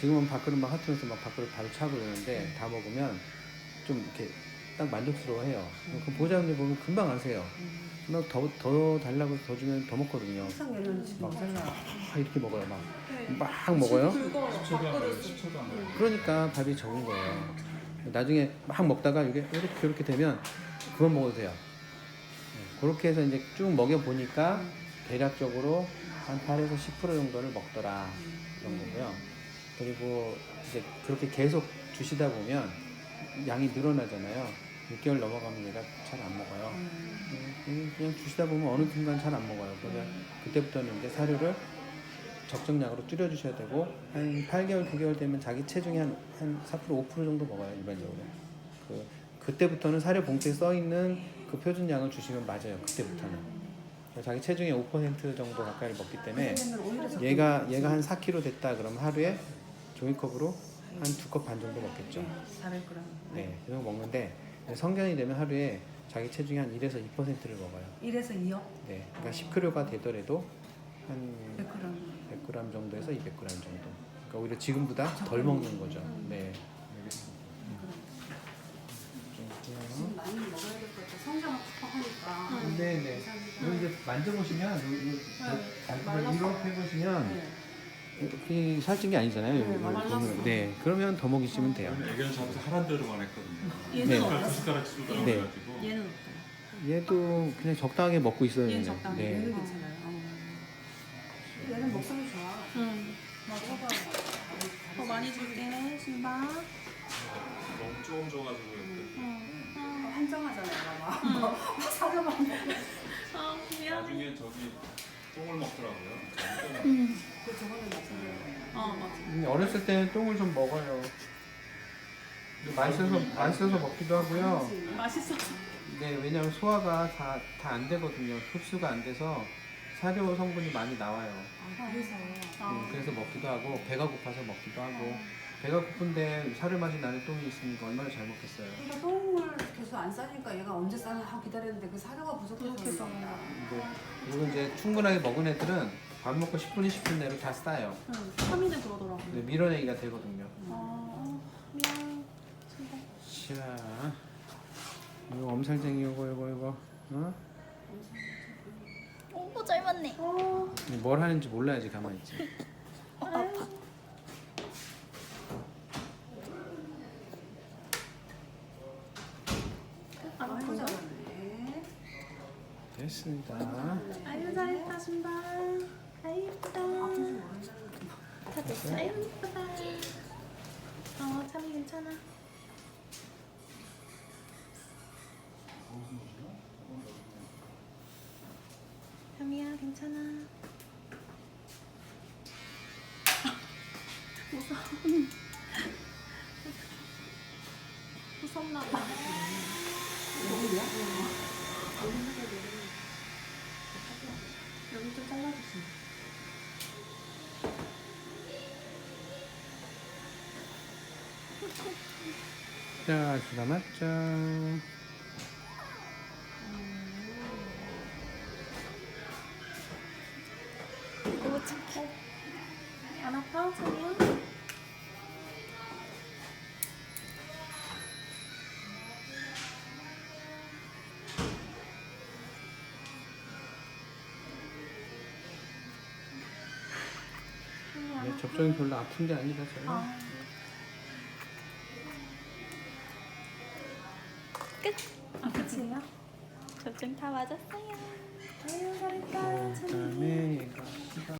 지금은 밥그릇 막 핫으면서 막 밥그릇 바로 차고 그러는데 다 먹으면 좀 이렇게 딱 만족스러워해요. 그 보호자분들 보면 금방 아세요. 막더 더 달라고 더 주면 더 먹거든요. 항상 지금 막. 막 이렇게 먹어요. 막 네. 막 먹어요. 긁어요. 10초도 안 걸려요. 밥그릇. 10초도 안 걸려요. 그러니까 밥이 적은 거예요. 나중에 막 먹다가 이게 이렇게 이렇게 되면 그만 먹어도 돼요. 네, 그렇게 해서 이제 쭉 먹여 보니까 대략적으로 한 8에서 10% 정도를 먹더라 이런 거고요. 그리고 이제 그렇게 계속 주시다 보면 양이 늘어나잖아요. 6개월 넘어가면 얘가 잘 안 먹어요. 음, 그냥 주시다 보면 어느 순간 잘 안 먹어요. 그러면 그때부터는 이제 사료를 적정량으로 줄여주셔야 되고 한 8개월, 9개월 되면 자기 체중이 한, 한 4%, 5% 정도 먹어요 일반적으로. 그 그때부터는 사료 봉투에 써 있는 그 표준량을 주시면 맞아요. 그때부터는 자기 체중의 5% 정도 가까이를 먹기 때문에 얘가 얘가 한 4kg 됐다 그러면 하루에 종이컵으로 한 두 컵 반 정도 먹겠죠. 400g. 네, 그 정도 먹는데 성견이 되면 하루에 자기 체중이 한 1에서 2%를 먹어요. 1에서 2요? 네, 그러니까 10kg가 되더라도 한 100g. 100g 정도에서 200g 정도. 그러니까 오히려 지금보다 덜 먹는 거죠. 네. 지금 많이 먹어야 될 것 같아. 성장을 팍팍 하니까. 네, 네. 이거 이제 만져보시면. 이렇게 해보시면 네. 이 살찐 게 아니잖아요. 네, 말랐어. 보면. 네, 그러면 더 먹이시면 돼요. 애견 잡아서 하란 대로만 했거든요. 얘는 네. 숟가락 숟가락 쏟아 네. 가지고 얘는 어때요? 얘도 그냥 적당하게 먹고 있어요. 얘는 그냥. 적당히. 네. 얘는 괜찮아요. 어. 얘는 먹성이 좋아. 응. 맞아. 더 많이 줄게. 신발. 너무 조금 줘가지고 이렇게 응. 응. 한정하잖아요, 얘가 막. 사료만. 아 미안해. 나중에 저기 똥을 먹더라고요. 응. 그 저번에 어렸을 때는 똥을 좀 먹어요. 맛있어서 맛있어서 먹기도 하고요. 맛있어. 네, 왜냐하면 소화가 다 다 안 되거든요. 흡수가 안 돼서 사료 성분이 많이 나와요. 아, 그래서. 아. 음, 그래서 먹기도 하고 배가 고파서 먹기도 하고 배가 고픈데 사료 맛이 나는 똥이 있으니까 얼마나 잘 먹겠어요. 그러니까 똥을 계속 안 싸니까 얘가 언제 싸나 기다렸는데 그 사료가 부족해서. 그런 거야. 근데 그리고 이제 충분하게 먹은 애들은 밥 먹고 10분, 20분 내로 다 싸요. 응. 3일은 그러더라고. 근데 밀어내기가 되거든요. 어 미안. 신발. 자, 이거 엄살쟁이 이거 이거 이거 어? 오, 잘 맞네. 어. 뭘 하는지 몰라야지 가만히 있지. 아유. 잘하네. 됐습니다. 아유 잘했다 신발. 아유 예쁘다. 아픈 줄 모른다는 다 됐어. 아유 예쁘다. 어 참이 괜찮아. 참이야 괜찮아. 무서워. 무섭나 봐. 여기 좀 잘라주세요. 자, 주다 맞죠. 너무 착해. 안 아파, 참이야? 네, 접종이 별로 아픈 게 아니라 저는. 아. 끝. 아 끝이에요? 저좀 다 맞았어요. 안녕, 잘했다.